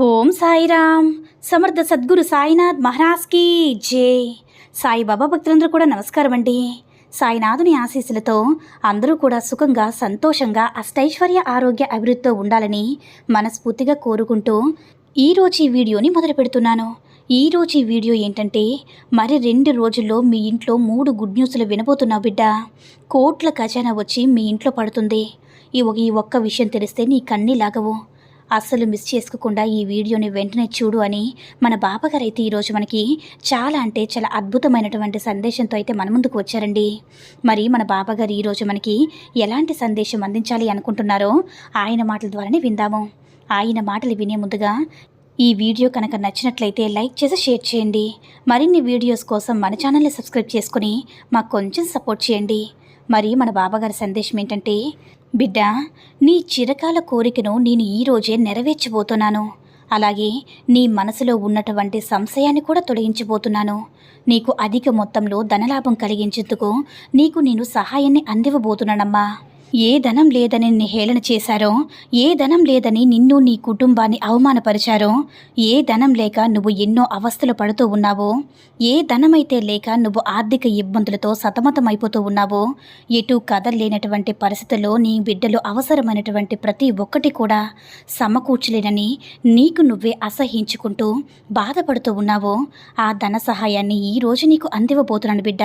ఓం సాయిరామ్. సమర్థ సద్గురు సాయినాథ్ మహారాజ్కి జై. సాయిబాబా భక్తులందరూ కూడా నమస్కారం అండి. సాయినాథుని ఆశీస్సులతో అందరూ కూడా సుఖంగా సంతోషంగా అష్టైశ్వర్య ఆరోగ్య అభివృద్ధితో ఉండాలని మనస్ఫూర్తిగా కోరుకుంటూ ఈరోజు ఈ వీడియోని మొదలు పెడుతున్నాను. ఈరోజు ఈ వీడియో ఏంటంటే మరి రెండు రోజుల్లో మీ ఇంట్లో మూడు గుడ్ న్యూస్లు వినబోతున్నావు బిడ్డ. కోట్ల ఖజానా వచ్చి మీ ఇంట్లో పడుతుంది. ఈ ఒక- ఈ ఒక్క విషయం తెలిస్తే నీ కన్నీ లాగవు అస్సలు మిస్ చేసుకోకుండా ఈ వీడియోని వెంటనే చూడు అని మన బాబాగారు అయితే ఈరోజు మనకి చాలా అంటే చాలా అద్భుతమైనటువంటి సందేశంతో అయితే మన ముందుకు వచ్చారండి. మరి మన బాబాగారు ఈరోజు మనకి ఎలాంటి సందేశం అందించాలి అనుకుంటున్నారో ఆయన మాటల ద్వారానే విందాము. ఆయన మాటలు వినే ముందుగా ఈ వీడియో కనుక నచ్చినట్లయితే లైక్ చేసి షేర్ చేయండి. మరిన్ని వీడియోస్ కోసం మన ఛానల్ని సబ్స్క్రైబ్ చేసుకుని మాకు కొంచెం సపోర్ట్ చేయండి. మరి మన బాబాగారి సందేశం ఏంటంటే బిడ్డ నీ చిరకాల కోరికను నేను ఈరోజే నెరవేర్చబోతున్నాను. అలాగే నీ మనసులో ఉన్నటువంటి సంశయాన్ని కూడా తొలగించబోతున్నాను. నీకు అధిక మొత్తంలో ధనలాభం కలిగించేందుకు నీకు నేను సహాయాన్ని అందివ్వబోతున్నానమ్మా. ఏ ధనం లేదని నిన్ను హేళన చేశారో ఏ ధనం లేదని నిన్ను నీ కుటుంబాన్ని అవమానపరిచారో ఏ ధనం లేక నువ్వు ఎన్నో అవస్థలు పడుతూ ఉన్నావో ఏ ధనమైతే లేక నువ్వు ఆర్థిక ఇబ్బందులతో సతమతమైపోతూ ఉన్నావో ఎటు కదలలేనటువంటి పరిస్థితుల్లో నీ బిడ్డలు అవసరమైనటువంటి ప్రతి ఒక్కటి కూడా సమకూర్చలేనని నీకు నువ్వే అసహించుకుంటూ బాధపడుతూ ఉన్నావో ఆ ధన సహాయాన్ని ఈ రోజు నీకు అందివ్వబోతున్నాను బిడ్డ.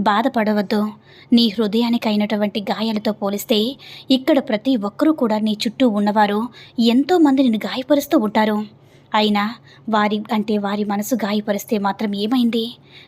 బాధపడవద్దు. నీ హృదయానికి అయినటువంటి గాయాలతో పోలిస్తే ఇక్కడ ప్రతి ఒక్కరూ కూడా నీ చుట్టూ ఉన్నవారు ఎంతోమంది నిన్ను గాయపరుస్తూ ఉంటారు. అయినా వారి అంటే వారి మనసు గాయపరిస్తే మాత్రం ఏమైంది?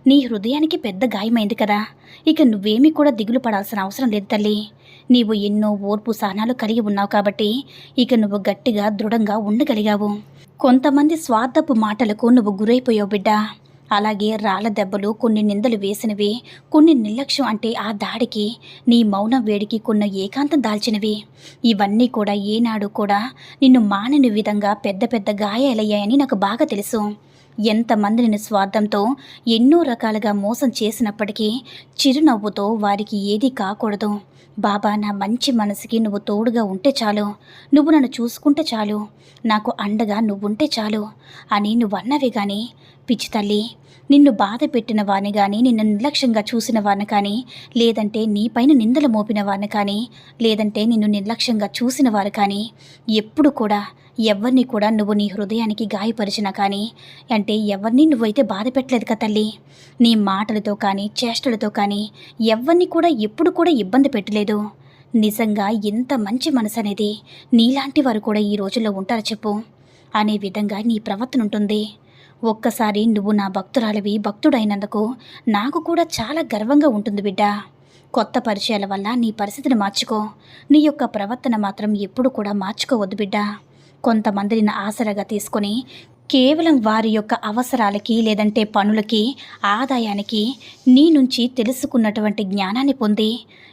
నీ హృదయానికి పెద్ద గాయమైంది కదా. ఇక నువ్వేమీ కూడా దిగులు పడాల్సిన అవసరం లేదు తల్లి. నీవు ఎన్నో ఓర్పు సహనాలు కలిగి ఉన్నావు కాబట్టి ఇక నువ్వు గట్టిగా దృఢంగా ఉండగలిగావు. కొంతమంది స్వార్థపు మాటలకు నువ్వు గురైపోయావు బిడ్డా. అలాగే రాళ్ళ దెబ్బలు కొన్ని నిందలు వేసినవి. కొన్ని నిర్లక్ష్యం అంటే ఆ దాడికి నీ మౌనం వేడికి కొన్ని ఏకాంతం దాల్చినవి. ఇవన్నీ కూడా ఏనాడు కూడా నిన్ను మానని విధంగా పెద్ద పెద్ద గాయాలయ్యాయని నాకు బాగా తెలుసు. ఎంతమంది నిన్ను స్వార్థంతో ఎన్నో రకాలుగా మోసం చేసినప్పటికీ చిరునవ్వుతో వారికి ఏది కాకూడదు. బాబా నా మంచి మనసుకి నువ్వు తోడుగా ఉంటే చాలు. నువ్వు నన్ను చూసుకుంటే చాలు. నాకు అండగా నువ్వుంటే చాలు అని నువ్వన్నవి కానీ పిచ్చి తల్లి నిన్ను బాధ పెట్టిన వారిని కానీ నిన్ను నిర్లక్ష్యంగా చూసిన వారిని కానీ లేదంటే నీపైన నిందలు మోపిన వారిని కానీ లేదంటే నిన్ను నిర్లక్ష్యంగా చూసిన వారు కానీ ఎప్పుడు కూడా ఎవరిని కూడా నువ్వు నీ హృదయానికి గాయపరిచినా కానీ అంటే ఎవరిని నువ్వైతే బాధ పెట్టలేదు కదా తల్లి. నీ మాటలతో కానీ చేష్టలతో కానీ ఎవరిని కూడా ఎప్పుడు కూడా ఇబ్బంది పెట్టలేదు. నిజంగా ఎంత మంచి మనసు అనేది నీలాంటి వారు కూడా ఈ రోజుల్లో ఉంటారు చెప్పు? అనే విధంగా నీ ప్రవర్తన ఉంటుంది. ఒక్కసారి నువ్వు నా భక్తురాలివి భక్తుడైనందుకు నాకు కూడా చాలా గర్వంగా ఉంటుంది బిడ్డ. కొత్త పరిచయాల వల్ల నీ పరిస్థితిని మార్చుకో. నీ యొక్క ప్రవర్తన మాత్రం ఎప్పుడు కూడా మార్చుకోవద్దు బిడ్డ. కొంతమందిని ఆసరాగా తీసుకొని కేవలం వారి యొక్క అవసరాలకి లేదంటే పనులకి ఆదాయానికి నీ నుంచి తెలుసుకున్నటువంటి జ్ఞానాన్ని పొంది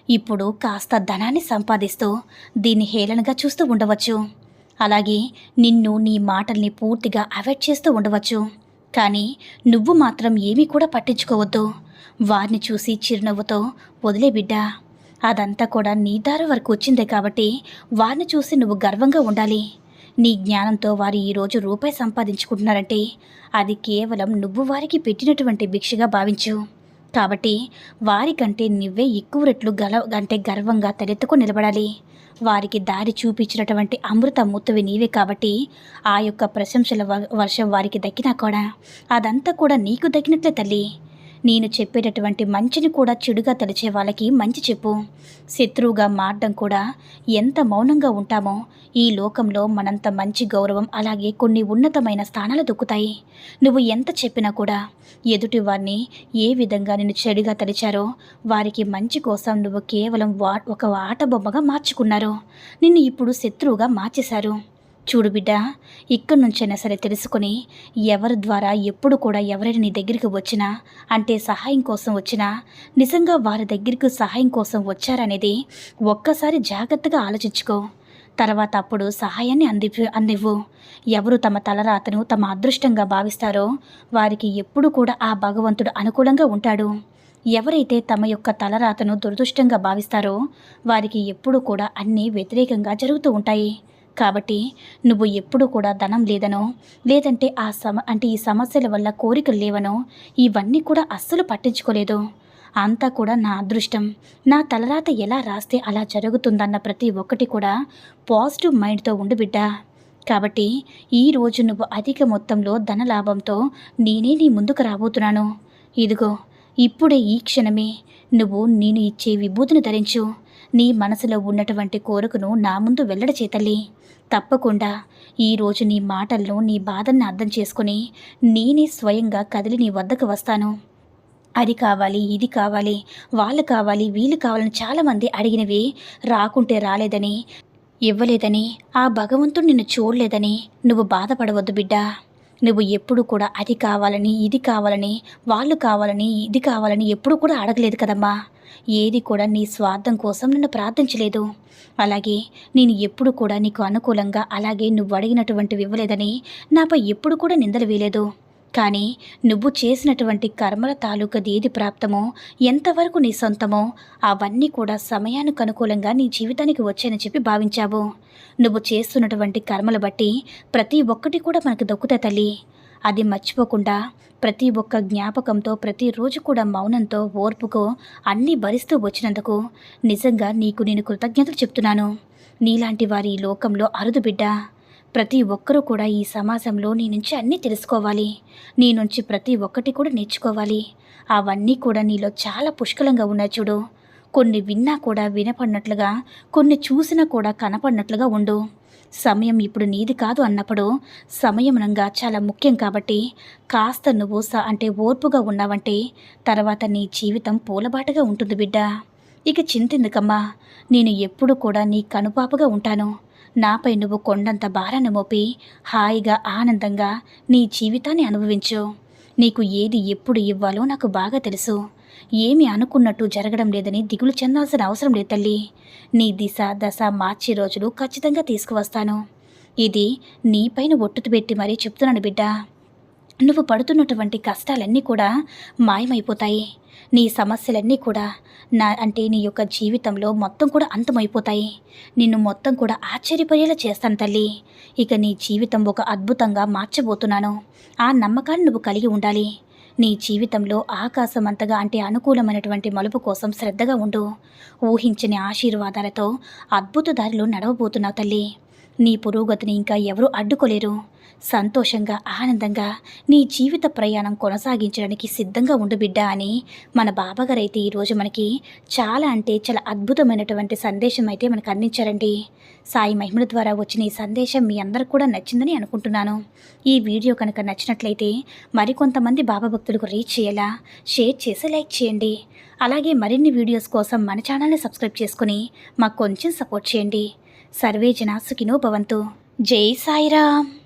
ఇప్పుడు కాస్త ధనాన్ని సంపాదిస్తూ దీన్ని హేళనగా చూస్తూ ఉండవచ్చు. అలాగే నిన్ను నీ మాటల్ని పూర్తిగా అవాయిడ్ చేస్తూ ఉండవచ్చు. కానీ నువ్వు మాత్రం ఏమీ కూడా పట్టించుకోవద్దు. వారిని చూసి చిరునవ్వుతో వదిలే బిడ్డ అదంతా కూడా నీ దారి వరకు వచ్చిందే కాబట్టి వారిని చూసి నువ్వు గర్వంగా ఉండాలి. నీ జ్ఞానంతో వారు ఈరోజు రూపాయి సంపాదించుకుంటున్నారంటే అది కేవలం నువ్వు వారికి పెట్టినటువంటి భిక్షగా భావించు. కాబట్టి వారికంటే నువ్వే ఎక్కువ రెట్లు గల అంటే గర్వంగా తలెత్తుకు నిలబడాలి. వారికి దారి చూపించినటువంటి అమృత మూతవి నీవే కాబట్టి ఆ యొక్క ప్రశంసల వర్షం వారికి దక్కినా కూడా అదంతా కూడా నీకు దక్కినట్లే తల్లి. నేను చెప్పేటటువంటి మంచిని కూడా చెడుగా తలిచే వాళ్ళకి మంచి చెప్పు. శత్రువుగా మారడం కూడా ఎంత మౌనంగా ఉంటామో ఈ లోకంలో మనంత మంచి గౌరవం అలాగే కొన్ని ఉన్నతమైన స్థానాలు దొక్కుతాయి. నువ్వు ఎంత చెప్పినా కూడా ఎదుటి వారిని ఏ విధంగా నిన్ను చెడుగా తలిచారో వారికి మంచి కోసం నువ్వు కేవలం వా ఒక ఆట బొమ్మగా మార్చుకున్నారు. నిన్ను ఇప్పుడు శత్రువుగా మార్చేశారు. చూడు బిడ్డ ఇక్కడి నుంచైనా సరే తెలుసుకొని ఎవరి ద్వారా ఎప్పుడు కూడా ఎవరైనా నీ దగ్గరికి వచ్చినా అంటే సహాయం కోసం వచ్చినా నిజంగా వారి దగ్గరికి సహాయం కోసం వచ్చారనేది ఒక్కసారి జాగ్రత్తగా ఆలోచించుకో. తర్వాత అప్పుడు సహాయాన్ని అంది అందివ్వు. ఎవరు తమ తలరాతను తమ అదృష్టంగా భావిస్తారో వారికి ఎప్పుడు కూడా ఆ భగవంతుడు అనుకూలంగా ఉంటాడు. ఎవరైతే తమ యొక్క తలరాతను దురదృష్టంగా భావిస్తారో వారికి ఎప్పుడు కూడా అన్నీ వ్యతిరేకంగా జరుగుతూ ఉంటాయి. కాబట్టి నువ్వు ఎప్పుడు కూడా ధనం లేదనో లేదంటే ఆ సమ అంటే ఈ సమస్యల వల్ల కోరికలు లేవనో ఇవన్నీ కూడా అస్సలు పట్టించుకోలేదు. అంతా కూడా నా అదృష్టం. నా తలరాత ఎలా రాస్తే అలా జరుగుతుందన్న ప్రతి ఒక్కటి కూడా పాజిటివ్ మైండ్తో ఉండు బిడ్డ. కాబట్టి ఈరోజు నువ్వు అధిక మొత్తంలో ధన లాభంతో నేనే నీ ముందుకు రాబోతున్నాను. ఇదిగో ఇప్పుడే ఈ క్షణమే నువ్వు నేను ఇచ్చే విభూతిని ధరించు. నీ మనసులో ఉన్నటువంటి కోరికను నా ముందు వెల్లడి చేతల్లి తప్పకుండా. ఈరోజు నీ మాటల్లో నీ బాధల్ని అర్థం చేసుకుని నేనే స్వయంగా కదిలి నీ వద్దకు వస్తాను. అది కావాలి ఇది కావాలి వాళ్ళు కావాలి వీళ్ళు కావాలని చాలామంది అడిగినవి రాకుంటే రాలేదని ఇవ్వలేదని ఆ భగవంతుడు నిన్ను చూడలేదని నువ్వు బాధపడవద్దు బిడ్డ. నువ్వు ఎప్పుడు కూడా అది కావాలని ఇది కావాలని వాళ్ళు కావాలని ఇది కావాలని ఎప్పుడు కూడా అడగలేదు కదమ్మా. ఏది కూడా నీ స్వార్థం కోసం నన్ను ప్రార్థించలేదు. అలాగే నేను ఎప్పుడు కూడా నీకు అనుకూలంగా అలాగే నువ్వు అడిగినటువంటివి ఇవ్వలేదని నాపై ఎప్పుడు కూడా నిందలు వేయలేదు. కానీ నువ్వు చేసినటువంటి కర్మల తాలూకది ఏది ప్రాప్తమో ఎంతవరకు నీ సొంతమో అవన్నీ కూడా సమయానికి అనుకూలంగా నీ జీవితానికి వచ్చాయని చెప్పి భావించావు. నువ్వు చేస్తున్నటువంటి కర్మలు బట్టి ప్రతి ఒక్కటి కూడా మనకు దొక్కుతాయి తల్లి. అది మర్చిపోకుండా ప్రతి ఒక్క జ్ఞాపకంతో ప్రతిరోజు కూడా మౌనంతో ఓర్పుకో అన్నీ భరిస్తూ వచ్చినందుకు నిజంగా నీకు నేను కృతజ్ఞతలు చెప్తున్నాను. నీలాంటి వారి ఈ లోకంలో అరుదు బిడ్డ. ప్రతి ఒక్కరూ కూడా ఈ సమాజంలో నీ నుంచి అన్నీ తెలుసుకోవాలి. నీ నుంచి ప్రతి ఒక్కటి కూడా నేర్చుకోవాలి. అవన్నీ కూడా నీలో చాలా పుష్కలంగా ఉన్నాయి చూడు. కొన్ని విన్నా కూడా వినపడినట్లుగా కొన్ని చూసినా కూడా కనపడినట్లుగా ఉండు. సమయం ఇప్పుడు నీది కాదు అన్నప్పుడు సమయమునంగా చాలా ముఖ్యం కాబట్టి కాస్త నువ్వు స అంటే ఓర్పుగా ఉన్నావంటే తర్వాత నీ జీవితం పూలబాటగా ఉంటుంది బిడ్డ. ఇక చింతెందుకమ్మా నేను ఎప్పుడు కూడా నీ కనుపాపగా ఉంటాను. నాపై నువ్వు కొండంత భారాన్ని మోపి హాయిగా ఆనందంగా నీ జీవితాన్ని అనుభవించు. నీకు ఏది ఎప్పుడు ఇవ్వాలో నాకు బాగా తెలుసు. ఏమి అనుకున్నట్టు జరగడం లేదని దిగులు చెందాల్సిన అవసరం లేదు తల్లి. నీ దిశ దశ మార్చే రోజులు ఖచ్చితంగా తీసుకువస్తాను. ఇది నీపైన ఒట్టుతు పెట్టి మరీ చెప్తున్నాను బిడ్డ. నువ్వు పడుతున్నటువంటి కష్టాలన్నీ కూడా మాయమైపోతాయి. నీ సమస్యలన్నీ కూడా నా అంటే నీ యొక్క జీవితంలో మొత్తం కూడా అంతమైపోతాయి. నిన్ను మొత్తం కూడా ఆశ్చర్యపోయేలా చేస్తాను తల్లి. ఇక నీ జీవితం ఒక అద్భుతంగా మార్చబోతున్నాను. ఆ నమ్మకాన్ని నువ్వు కలిగి ఉండాలి. నీ జీవితంలో ఆకాశం అంతగా అంటే అనుకూలమైనటువంటి మలుపు కోసం శ్రద్ధగా ఉండు. ఊహించని ఆశీర్వాదాలతో అద్భుత దారిలో నడవబోతున్నావు తల్లి. నీ పురోగతిని ఇంకా ఎవరూ అడ్డుకోలేరు. సంతోషంగా ఆనందంగా నీ జీవిత ప్రయాణం కొనసాగించడానికి సిద్ధంగా ఉండు బిడ్డ అని మన బాబాగారైతే ఈరోజు మనకి చాలా అంటే చాలా అద్భుతమైనటువంటి సందేశం అయితే మనకు అందించారండి. సాయి మహిమల ద్వారా వచ్చిన ఈ సందేశం మీ అందరికి కూడా నచ్చిందని అనుకుంటున్నాను. ఈ వీడియో కనుక నచ్చినట్లయితే మరికొంతమంది బాబా భక్తులకు రీచ్ చేయాలా షేర్ చేసి లైక్ చేయండి. అలాగే మరిన్ని వీడియోస్ కోసం మన ఛానల్ని సబ్స్క్రైబ్ చేసుకుని మాకు కొంచెం సపోర్ట్ చేయండి. సర్వే జనా సుఖినో భవంతు. జై సాయిరామ్.